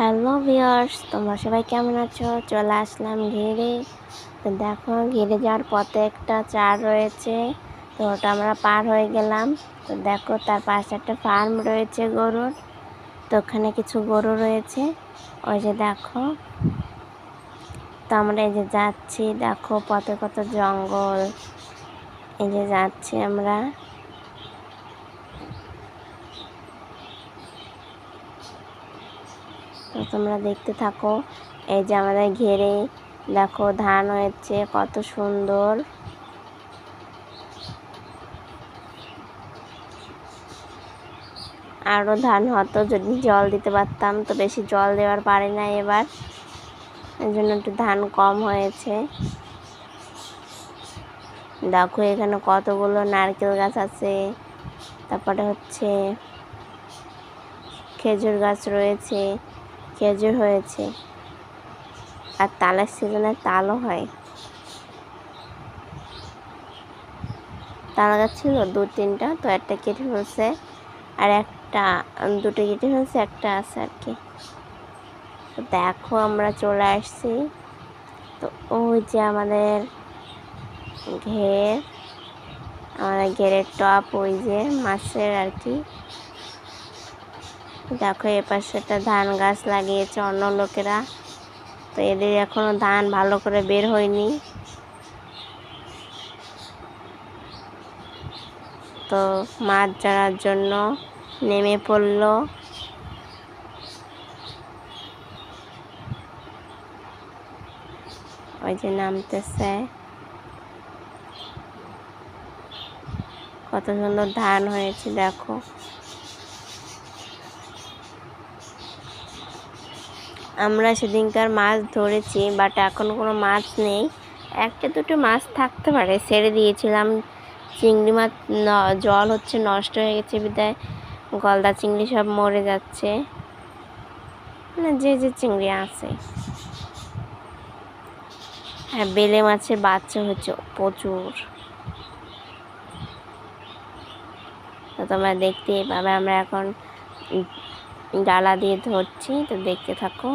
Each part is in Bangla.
হ্যালো ভিউয়ার্স তোমরা সবাই কেমন আছো? চলে আসলাম ঘিরে। তো দেখো, ঘিরে যাওয়ার পথে একটা চার রয়েছে। তো ওটা আমরা পার হয়ে গেলাম। তো দেখো, তার পাশে একটা ফার্ম রয়েছে গরুর। তো ওখানে কিছু গরু রয়েছে। ওই যে দেখো। তো আমরা এই যে যাচ্ছি। দেখো, পথে কত জঙ্গল। এই যে যাচ্ছি আমরা। তো তোমরা দেখতে থাকো। এই যে আমাদের ঘেরে, দেখো ধান হয়েছে কত সুন্দর। আরও ধান হতো, যদি জল দিতে পারতাম, তো বেশি জল দেওয়ার পারে না এবার। এই জন্য একটু ধান কম হয়েছে। দেখো এখানে কতগুলো নারকেল গাছ আছে। তারপরে হচ্ছে খেজুর গাছ রয়েছে। খেজুর হয়েছে। আর তালের সিজনে তালও হয়। তাল গাছ ছিল দু, তিনটা, তো একটা কেটে ফেলছে। আর একটা দুটো কেটে ফেলছে, একটা আছে আর কি। তো দেখো আমরা চলে আসছি। তো ওই যে আমাদের ঘের, আমাদের ঘেরের টপ ওই যে মাছের আর কি। দেখো এ পাশে একটা ধান গাছ লাগিয়েছে অন্য লোকেরা। তো এদের এখনও ধান ভালো করে বের হয়নি। তো মাছ ধরার জন্য নেমে পড়ল। ওই যে নামতেছে। কত সুন্দর ধান হয়েছে, দেখো। আমরা সেদিনকার মাছ ধরেছি বাট এখন কোনো মাছ নেই। একটা দুটো মাছ থাকতে পারে, ছেড়ে দিয়েছিলাম। চিংড়ি মাছ জল হচ্ছে নষ্ট হয়ে গেছে বিদায়। গলদা চিংড়ি সব মরে যাচ্ছে। মানে যে যে চিংড়ি আছে। হ্যাঁ বেলে মাছের বাচ্চা হচ্ছে প্রচুর। তো তোমরা দেখতেই পাবে, আমরা এখন ডালা দিয়ে ধরছি, তো দেখতে থাকো।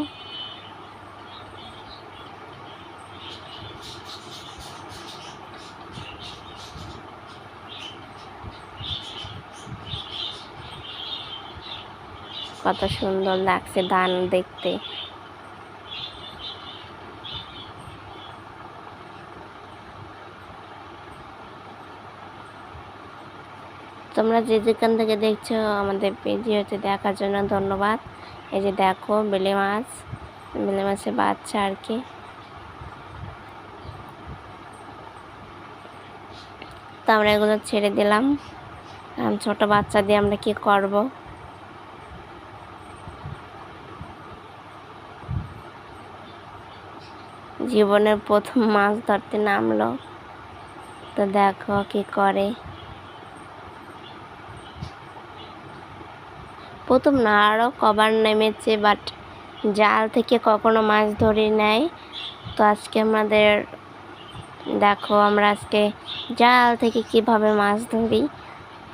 কত সুন্দর লাগছে ধান দেখতে। তোমরা যে যেখান থেকে দেখছ আমাদের হচ্ছে দেখার জন্য ধন্যবাদ। এই যে দেখো বেলে মাছ, বেলে মাছের বাচ্চা আর কি। তো আমরা এগুলো ছেড়ে দিলাম। ছোট বাচ্চা দিয়ে আমরা কি করব? জীবনের প্রথম মাছ ধরতে নামলো। তো দেখো কি করে। প্রথম না আরও কবার নেমেছে বাট জাল থেকে কখনো মাছ ধরে নেয় তো আজকে আমাদের, দেখো আমরা আজকে জাল থেকে কীভাবে মাছ ধরি।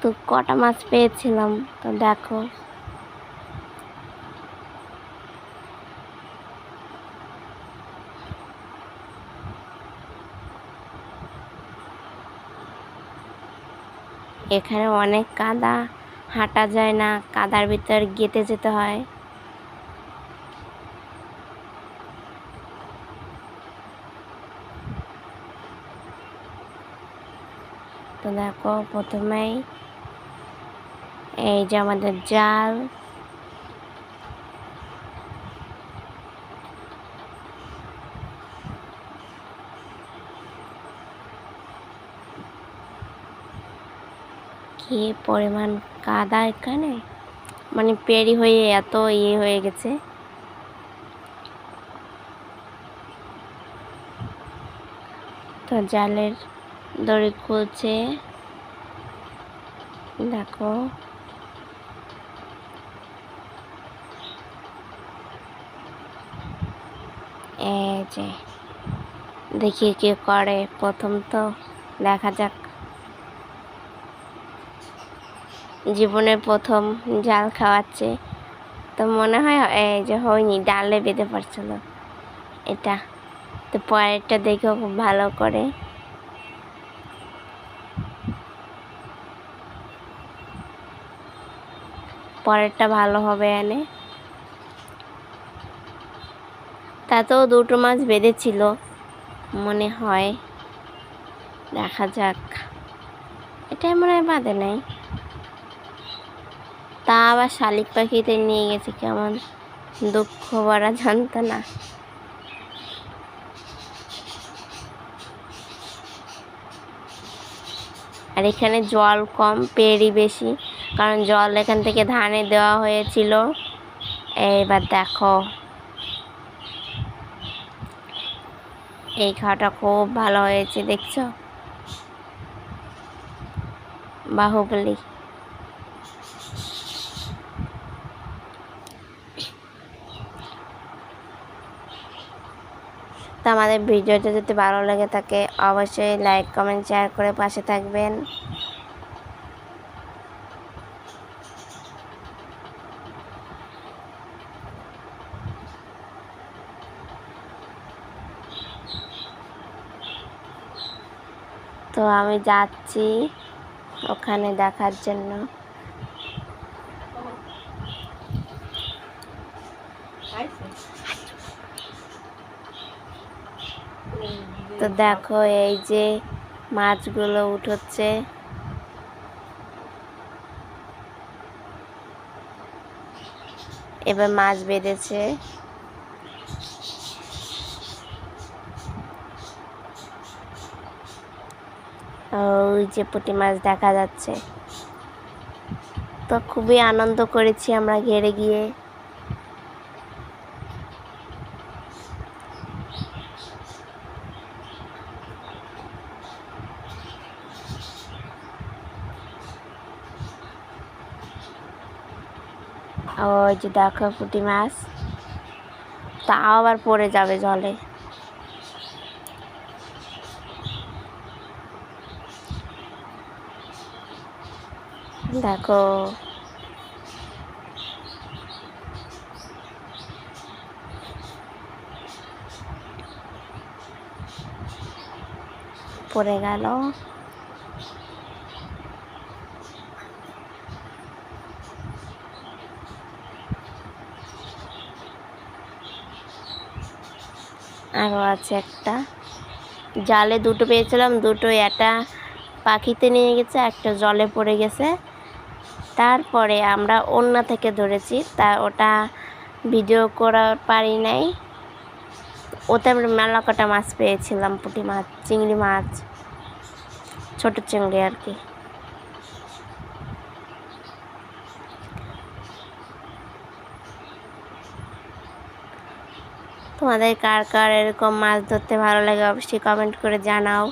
তো কটা মাছ পেয়েছিলাম, তো দেখো। এখানে অনেক কাদা, হাঁটা যায় না, কাদার ভিতর গেতে যেতে হয়। তো দেখো প্রথমেই এই যে আমাদের জাল কি পরিমাণ কাদা এখানে। মানে পেরি হয়ে এত ইয়ে হয়ে গেছে। তো জালের দড়ি খুলছে। দেখো। এই যে, দেখি কি করে। প্রথম তো দেখা যাক জীবনে প্রথম জাল খাওয়াচ্ছে। তো মনে হয় এই যে হয়নি, ডালে বেঁধে পড়ছিল এটা, তো পরেরটা দেখেও খুব ভালো করে। পরেরটা ভালো হবে এনে। তাতেও দুটো মাছ বেঁধেছিল, মনে হয়। দেখা যাক। এটা মনে হয় বাঁধে নাই। তা আবার শালিক পাখিতে নিয়ে গেছে কেমন দুঃখ ভরা জানতো না। আর এখানে জল কম পেড়ি বেশি, কারণ জল এখান থেকে ধানে দেওয়া হয়েছিল। এইবার দেখো। এই খাওয়াটা খুব ভালো হয়েছে, দেখছ? বাহুবলী। তো আমাদের ভিডিওটা যদি ভালো লেগে থাকে, অবশ্যই লাইক কমেন্ট শেয়ার করে পাশে থাকবেন। তো আমি যাচ্ছি ওখানে দেখার জন্য। তো দেখো এই যে মাছগুলো উঠোচ্ছে। এবার মাছ বেঁধেছে। ওই যে পুঁটি মাছ দেখা যাচ্ছে। তো খুবই আনন্দ করেছি আমরা ঘেরে গিয়ে। ওই যে দেখো পুঁটি মাছ। তাও আবার পড়ে যাবে জলে। দেখো। পড়ে গেল। আরও আছে একটা। জালে দুটো পেয়েছিলাম, দুটো একটা পাখিতে নিয়ে গেছে, একটা জলে পড়ে গেছে। তারপরে আমরা অন্য থেকে ধরেছি, তা ওটা ভিডিও করার পারি নাই। ওতে আমরা মেলা কটা মাছ পেয়েছিলাম, পুঁটি মাছ, চিংড়ি মাছ, ছোট চিংড়ি আর কি। তোমাদের কার কার এরকম মাছ ধরতে ভালো লাগে অবশ্যই কমেন্ট করে জানাও।